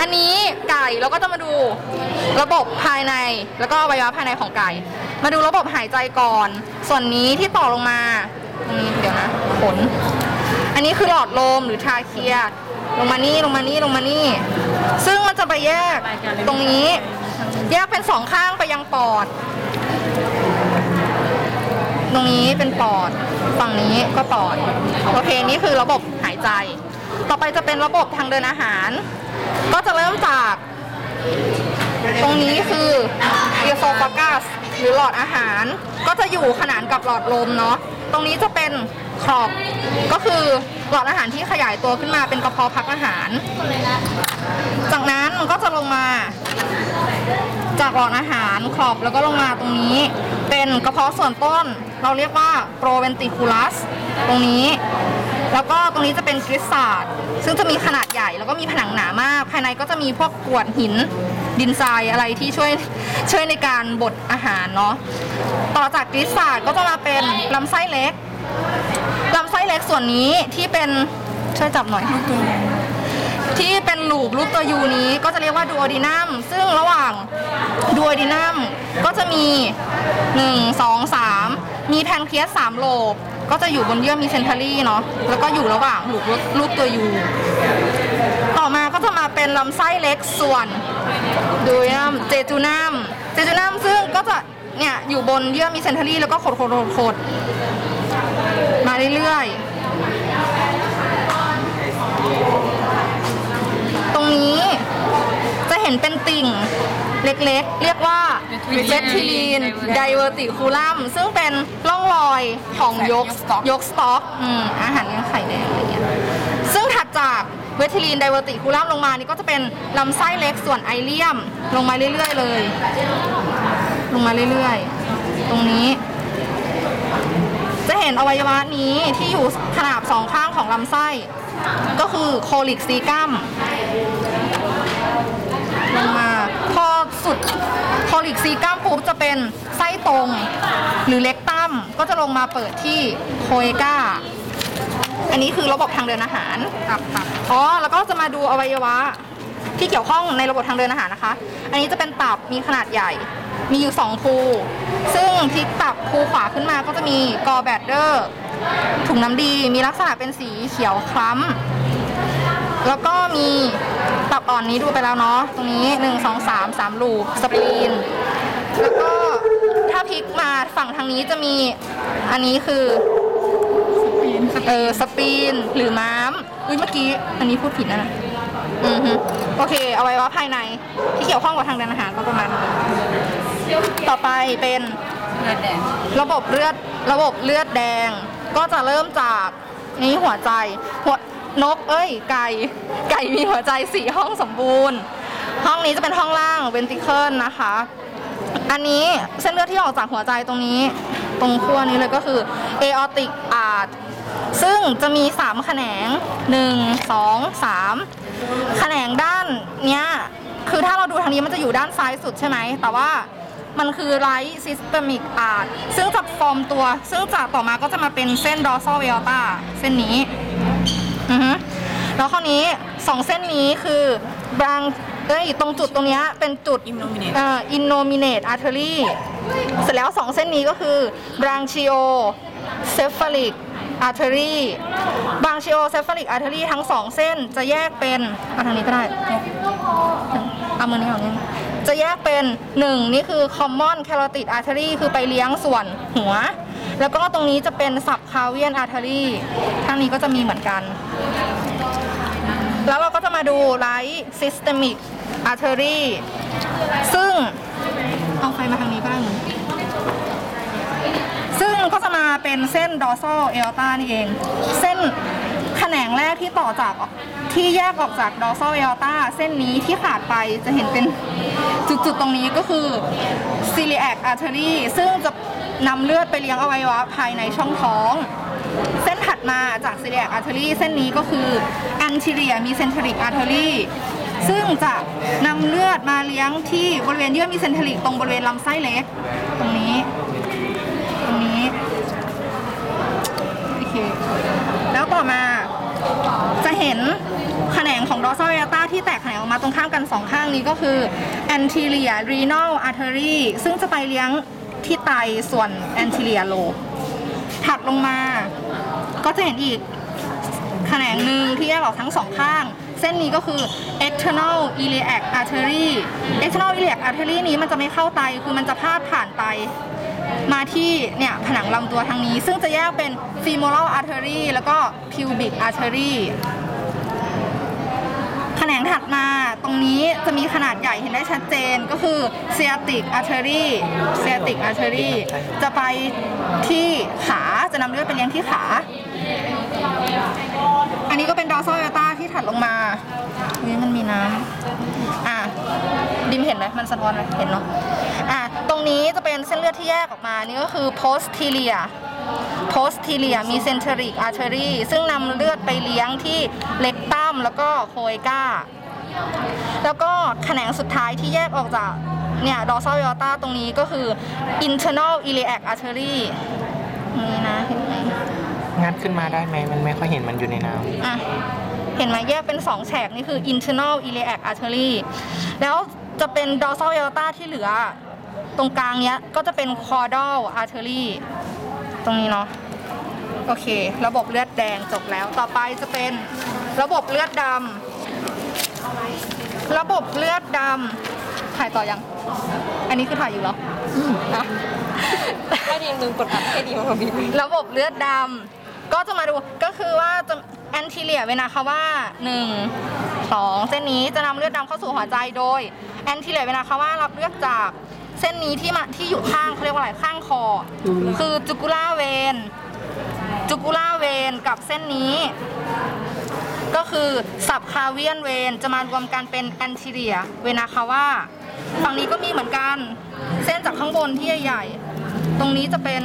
อันนี้ไก่เราก็จะมาดูระบบภายในแล้วก็อวัยวะภายในของไก่ มาดูระบบหายใจก่อน ส่วนนี้ที่ต่อลงมาตรงนี้เดี๋ยวนะขนอันนี้คือหลอดลมหรือทราเคียลงมานี่ลงมานี่ลงมานี่ ซึ่งมันจะไปแยกตรงนี้ แยกเป็นสองข้างไปยังปอด ตรงนี้เป็นปอด ฝั่งนี้ก็ปอด โอเค นี่คือระบบหายใจ ต่อไปจะเป็นระบบทางเดินอาหาร ก็จะเริ่มจากตรงนี้คือเอโซฟากัสหรือหลอดอาหาร ก็จะอยู่ขนานกับหลอดลมเนาะตรงนี้จะเป็นครอบ ก็คือหลอดอาหารที่ขยายตัวขึ้นมาเป็นกระเพาะพักอาหาร จากนั้นมันก็จะลงมา จากหลอดอาหารขอบแล้วก็ลงมาตรงนี้ เป็นกระเพาะส่วนต้น เราเรียกว่าโปรเวนติคูลัส ตรงนี้ แล้วก็ตรงนี้จะเป็นกริสซาร์ดซึ่งจะมีขนาดใหญ่แล้วก็มีผนังหนามาก ภายในก็จะมีพวกกรวดหินดินทรายอะไรที่ช่วยช่วยในการบดอาหารเนาะต่อจากกริสซาร์ดก็จะมาเป็นลำไส้เล็กลำไส้เล็กส่วนนี้ที่เป็นช่วยจับหน่อยที่เป็นลูปรูปตัวยูนี้ก็จะเรียกว่าดูโอดีนัมซึ่งระหว่างดูโอดีนัมก็จะมี 1 2 3 มีแพนเคียส3โลบ ก็จะอยู่บนเยื่อมีเซนทารี่เนาะแล้วก็อยู่ระหว่างลูปรูปตัวยูต่อมาก็จะมาเป็นลำไส้เล็กส่วนดูนัมเจจูนัมเจจูนัมซึ่งก็จะเนี่ยอยู่บนเยื่อมีเซนทารี่แล้วก็ขดขดขดมาเรื่อยๆ ตรงนี้จะเห็นเป็นติ่ง เล็กๆ เรียกว่าเวทิลีนไดเวอร์ติคูลัมซึ่งเป็นร่องรอยของยกยกสต็อกอืมอาหารเลี้ยงไข่แดงอะไรเงี้ยซึ่งถัดจากเวทิลีนไดเวอร์ติคูลัมลงมานี่ก็จะเป็นลำไส้เล็กส่วนไอเลียมลงมาเรื่อยๆเลย ลงมาเรื่อยๆ ตรงนี้ จะเห็นอวัยวะนี้ที่อยู่ขนาบสองข้างของลำไส้ ก็คือโคลิกซีกัมลงมา พอสุด โคลิกซีกัมปุ๊บจะเป็นไส้ตรง หรือเล็กตั้มก็จะลงมาเปิดที่โคเอกาอันนี้คือระบบทางเดินอาหารตับตับอ๋อแล้วก็จะมาดูอวัยวะ ที่เกี่ยวข้องในระบบทางเดินอาหารนะคะ อันนี้จะเป็นตับมีขนาดใหญ่ มีอยู่2ภูซึ่งพลิกตับภูขวาขึ้นมาก็จะมีกอแบดเดอร์ถุงน้ำดีมีลักษณะเป็นสีเขียวคล้ำแล้วก็มีตับอ่อนนี้ดูไปแล้วเนาะตรงนี้ 1 2 3 3ลูสปรีน แล้วก็ถ้าพลิกมาฝั่งทางนี้จะมีอันนี้คือเออสปีนหรือม้ามอุ้ยเมื่อกี้อันนี้พูดผิดนะนะอือฮึโอเค เอาไว้ว่าภายในที่เกี่ยวข้องกับทางเดินอาหารก็ประมาณนี้ต่อไปเป็นเลือดแดงระบบเลือดระบบเลือดแดง ก็จะเริ่มจากนี้หัวใจหัวนกเอ้ย ไก่ ไก่มีหัวใจสี่ห้องสมบูรณ์ ห้องนี้จะเป็นห้องล่างเวนติเคิลนะคะ อันนี้เส้นเลือดที่ออกจากหัวใจตรงนี้ ตรงขั้วนี้เลยก็คือ aortic arch ซึ่งจะมี 3 แขนง 1 2 3 แขนงด้านเนี้ยคือถ้าเราดูทางนี้มันจะอยู่ด้านซ้ายสุดใช่ไหม แต่ว่ามันคือไรท์ซิสเตมิกอาร์ซึ่งจะฟอร์มตัว ซึ่งจากต่อมาก็จะมาเป็นเส้นดอ r s a l เวลตาเส้นนี้ อือฮึแล้วคราวนี้สองเส้นนี้คือบาง เอ้ย ตรงจุดตรงเนี้ยเป็นจุด Innominate เอ่อ innominate artery เสร็จแล้วสองเส้นนี้ก็คือ branchio cephalic artery branchio cephalic artery ทั้งสองเส้นจะแยกเป็นเอาทางนี้ก็ได้เอามือนี้ออกนี่จะแยกเป็นหนึ่งนี่คือ common carotid artery คือไปเลี้ยงส่วนหัว แล้วก็ตรงนี้จะเป็น subclavian artery ทางนี้ก็จะมีเหมือนกันแล้วเราก็จะมาดู right systemic artery ซึ่งเอาไฟมาทางนี้ก็ได้เหมือนซึ่งก็จะมาเป็นเส้น dorsal aorta นี่เอง เส้นแขนงแรกที่ต่อจากที่แยกออกจาก dorsal aorta เส้นนี้ที่ขาดไปจะเห็นเป็นจุดๆตรงนี้ก็คือ celiac artery ซึ่งจะนำเลือดไปเลี้ยงอวัยวะภายในช่องท้อง เส้นถัดมาจาก celiac artery เส้นนี้ก็คือ anterior mesenteric artery ซึ่งจะนำเลือดมาเลี้ยงที่บริเวณเยื่อมีเซนเทริกตรงบริเวณลำไส้เล็ก ตรงนี้ ตรงนี้โอเคแล้วต่อมาจะเห็นขขนงของ dorsal aorta ที่แตกแขนงออกมาตรงข้ามกันสองข้างนี้ก็คือ anterior renal artery ซึ่งจะไปเลี้ยงที่ไตส่วน anterior lobe ถัดลงมาก็จะเห็นอีก แขนงหนึ่งที่แยกออกทั้งสองข้าง เส้นนี้ก็คือ external iliac artery external iliac artery นี้มันจะไม่เข้าไตคือมันจะพาดผ่านไตมาที่เนี่ยผนังลำตัวทางนี้ ซึ่งจะแยกเป็น femoral artery แล้วก็ pubic artery แขนงถัดมาตรงนี้จะมีขนาดใหญ่เห็นได้ชัดเจนก็คือ sciatic artery sciatic artery จะไปที่ขาจะนำเลือดไปเลี้ยงที่ขา อันนี้ก็เป็นดอร์ซ a ล a อ t a ที่ถัดลงมานี่มันมีน้ำอะดิมเห็นไหมมันสะท้อนไหมเห็นเนาะอะตรงนี้จะเป็นเส้นเลือดที่แยกออกมา นี่ก็คือ posterior posterior mesenteric artery ซึ่งนำเลือดไปเลี้ยงที่เล็กตั้มแล้วก็โคยก้า แล้วก็แขนงสุดท้ายที่แยกออกจากเนี่ยดอร์ซ a ล a อ t a ตรงนี้ก็คือ internal iliac artery นี่นะเห็น งัดขึ้นมาได้ไหมมันไม่ค่อยเห็นมันอยู่ในน้อะ เห็นไหมแยกเป็น 2 แฉกนี่คือ internal iliac artery แล้วจะเป็น dorsal aorta ที่เหลือ ตรงกลางเนี้ยก็จะเป็น caudal artery ตรงนี้เนาะโอเค ระบบเลือดแดงจบแล้ว ต่อไปจะเป็นระบบเลือดดำระบบเลือดดำถ่ายต่อยัง อันนี้คือถ่ายอยู่เหรออะให้ดีมลืมกดอัดให้ดีมาบีบ ระบบเลือดดำ ก็จะมาดูก็คือว่าจะแอนติเลียเวนาคาว่า1 2 เส้นนี้จะนำเลือดดำเข้าสู่หัวใจโดยแอนติเลียเวนาคาว่ารับเลือดจากเส้นนี้ที่มาที่อยู่ข้างเขาเรียกว่าอะไรข้างคอ คือจุกุล่าเวนจุกุล่าเวนกับเส้นนี้ ก็คือสับคาเวียนเวนจะมารวมกันเป็นแอนติเลียเวนาคาว่าฝั่งนี้ก็มีเหมือนกัน เส้นจากข้างบนที่ใหญ่ๆตรงนี้จะเป็น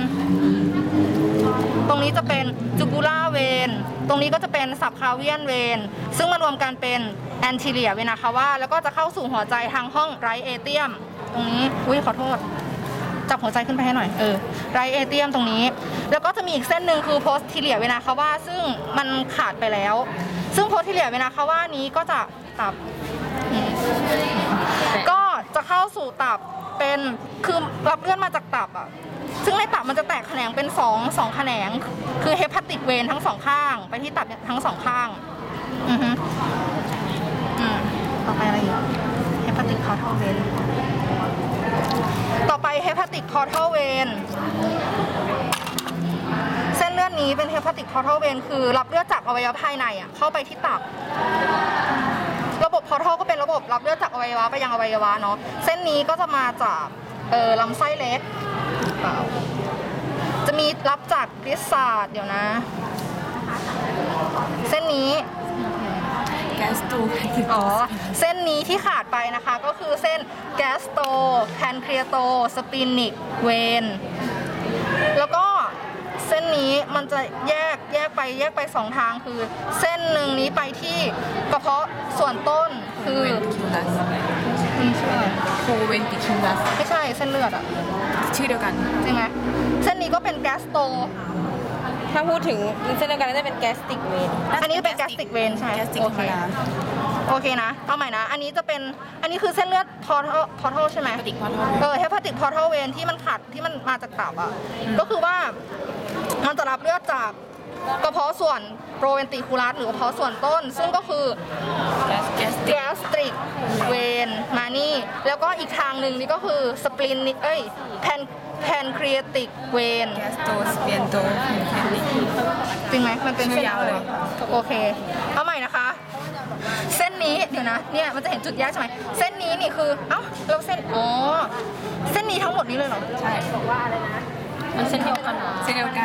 ตรงนี้จะเป็นจูกูล่าเวนตรงนี้ก็จะเป็นสับคาเวียนเวนซึ่งมารวมกันเป็นแอนติเลียเวนาคาว่าแล้วก็จะเข้าสู่หัวใจทางห้องไรเอเทียม ตรงนี้อุ้ยขอโทษ จับหัวใจขึ้นไปให้หน่อยเออไรเอเทียมตรงนี้ แล้วก็จะมีอีกเส้นหนึ่งคือโพสติเลียเวนาคาว่าซึ่งมันขาดไปแล้ว ซึ่งโพสติเลียเวนาคาว่านี้ก็จะตับ สู่ตับเป็นคือรับเลือดมาจากตับอะซึ่งในตับมันจะแตกแขนงเป็นสองสองแขนง คือเฮปาติกเวนทั้งสองข้าง ไปที่ตับทั้งสองข้างอือฮึอืมต่อไปอะไรอีกเฮปาติกคอร์ทเวนต่อไปเฮปาติกคอร์ทเวนเส้นเลือดนี้เป็นเฮปาติกคอร์ทเวนคือ รับเลือดจากอวัยวะภายในอะเข้าไปที่ตับ พอร์ทัลก็เป็นระบบรับเลือดจากอวัยวะไปยังอวัยวะเนาะเส้นนี้ก็จะมาจากเออลำไส้เล็กเปล่าจะมีรับจากกริสซาดเดี๋ยวนะ เส้นนี้แก๊สตูอ๋อ เส้นนี้ที่ขาดไปนะคะก็คือเส้นแกสโตแพนครีโต สปินิก เวน แล้วก็เส้ นนี้มันจะแยกแยกไปแยกไปสองทางคือ เส้นหนึ่งนี้ไปที่กระเพาะส่วนต้นคือคิวลัสอืมใช่โคเวนติคิวลัสไม่ใช่เส้นเลือดอะชื่อเดียวกัน ใช่ไหมเส้นนี้ก็เป็นแกสโต ถ้าพูดถึงเส้นเดียวกันน่าจะเป็นแกสติกเวนอันนี้เป็นแกสติกเวนใช่แกสติกโอเคโอเคนะ เอาใหม่นะ อันนี้จะเป็น อันนี้คือเส้นเลือดพอทพอร์ทัลใช่ไหมปฏิกพอทอเออเฮปาติกพอร์ทัลเวนที่มันขาดที่มันมาจากตับอะ ก็คือว่า มันจะรับเลือดจากกระเพาะส่วนโปรเวนติคูลัสหรือกระเพาะส่วนต้น ซึ่งก็คือแก๊สแก๊สติแกกสตริกเวนมานี่ แล้วก็อีกทางหนึ่งนี่ก็คือสปลินเอ้ยแพนแพนครีติกเวนแก๊สโตสเปียนโตแพนติกจริงไหมมันเป็นเส้นยาวเลย โอเค เอาใหม่นะคะ เส้นนี้เดี๋ยวนะ เนี่ยมันจะเห็นจุดแยกใช่ไหม เส้นนี้นี่คือ เอ้าเราเส้น อ๋อ เส้นนี้ทั้งหมดนี้เลยเหรอ ใช่ บอกว่าอะไรนะ มันเส้นเดียวกันเส้นเดียวกัน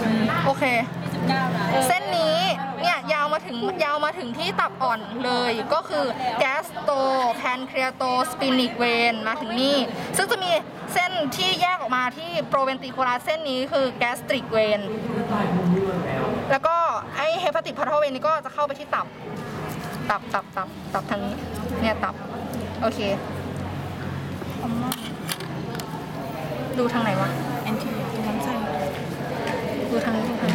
จริงไหมโอเคเส้นนี้เนี่ยยาวมาถึงยาวมาถึงที่ตับอ่อนเลยก็คือแกสโตแพนครีโตสปินิกเวนมาถึงนี่ ซึ่งจะมีเส้นที่แยกออกมาที่โปรเวนติโคลัสเส้นนี้คือแกสตริกเวนแล้วก็ไอเฮปาติกพาร์ทเวนนี่ก็จะเข้าไปที่ตับ ตับตับตับตับทางนี้เนี่ยตับ โอเค ดูทางไหนวะแอนทีน้ำใจ ดูทางดูทาง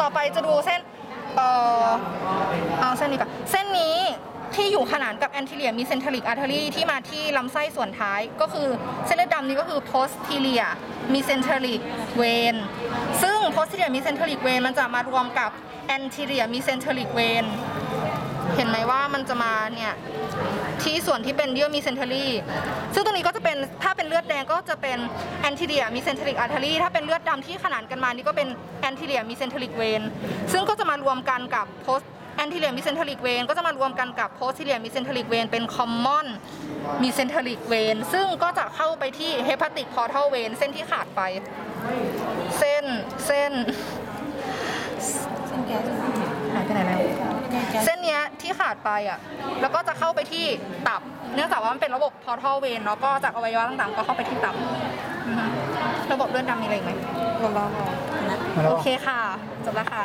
ต่อไปจะดูเส้น เอ่อเอาเส้นนี้ก่อนเส้นนี้ที่อยู่ขนานกับแอนติเลียมีเซนทริกอาร์เทอรี่ที่มาที่ลำไส้ส่วนท้ายก็คือเส้นเลือดดำนี้ก็คือ posterior mesenteric vein ซึ่ง posterior mesenteric vein มันจะมารวมกับ anterior mesenteric vein เเห็นไหมว่ามันจะมาเนี่ยที่ส่วนที่เป็นเยื่อมีเซนเทอรี่ ซึ่งตรงนี้ก็จะเป็นถ้าเป็นเลือดแดงก็จะเป็นแอนติเดียมีเซนเทริกอาร์เทอรี่ถ้าเป็นเลือดดำที่ขนานกันมานี่ก็เป็นแอนติเดียมีเซนเทริกเวนซึ่งก็จะมารวมกันกับโพสแอนติเลียมีเซนเทริกเวนก็จะมารวมกันกับโพสติเลียมีเซนเทริกเวนเป็นคอมมอนมีเซนเทริกเวนซึ่งก็จะเข้าไปที่เฮปาติกพอร์ทัลเวนเส้นที่ขาดไป เส้นเส้นเส้นแกหายไปไหนแล้ว ที่ขาดไปอะแล้วก็จะเข้าไปที่ตับ เนื่องจากว่ามันเป็นระบบพอร์ทัลเวนเนาะก็จากอวัยวะต่างๆ ก็เข้าไปที่ตับอือฮึระบบเลือดดำมีอะไรอีกไหมเราลองมาแล้วโอเคค่ะจบแล้วค่ะ